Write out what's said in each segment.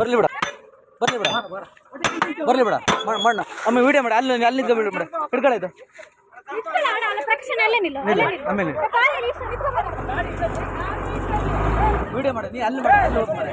ಬರ್ಲಿ ಬಿಡ. ಬರ್ಲಿ ಬಿಡ. ಬರ್ಲಿ ಬಿಡ. ಮಣ್ಣ. ಅಮ್ಮ ವಿಡಿಯೋ ಮಾಡಿ. ಅಲ್ಲಿ ಅಲ್ಲಿ ಬಿಡು ಬಿಡ. ಹಿಡ್ಕೊಳ್ಳಾಯ್ತು. ವಿಡಿಯೋ ಮಾಡಿ. ನೀ ಅಲ್ಲಿ ಮಾಡಿ. ಹೋಗ್ ಮಾಡಿ.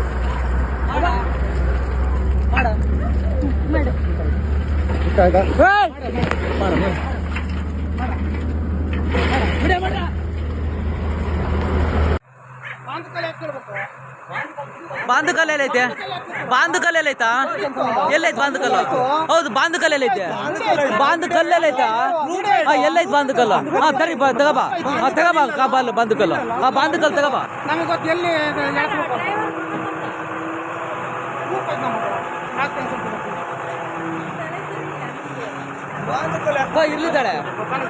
ತಗೊಳ ಮಣಿ. ಬಾಂಧಕಲ್ ಎಲ್ಲೈತೆ ಬಾಂಧಕಲ್ ಎಲ್ಲೈತಾ ಎಲ್ಲೈತೆ ಬಾಂಧಕಲ್ ಹೌದು ಬಾಂಧಕಲ್ ಎಲ್ಲೈತೆ ಬಾಂಧಕಲ್ ಎಲ್ಲೈತಾ ಹಾ ಎಲ್ಲೈತೆ ಬಾಂಧಕಲ್ಲ ಹಾ ತರಿ ಬಾ. ತಗಬಾ ಹಾ ತಗಬಾ ಕಾಬಲ್ ಬಾಂಧಕಲ್ ಹಾ ಬಾಂಧಕಲ್ ತಗಬಾ ನಮಗೆ ಗೊತ್ತು ಎಲ್ಲಿ ನಾಲ್ಕು ಪೆನ್ಸಿಲ್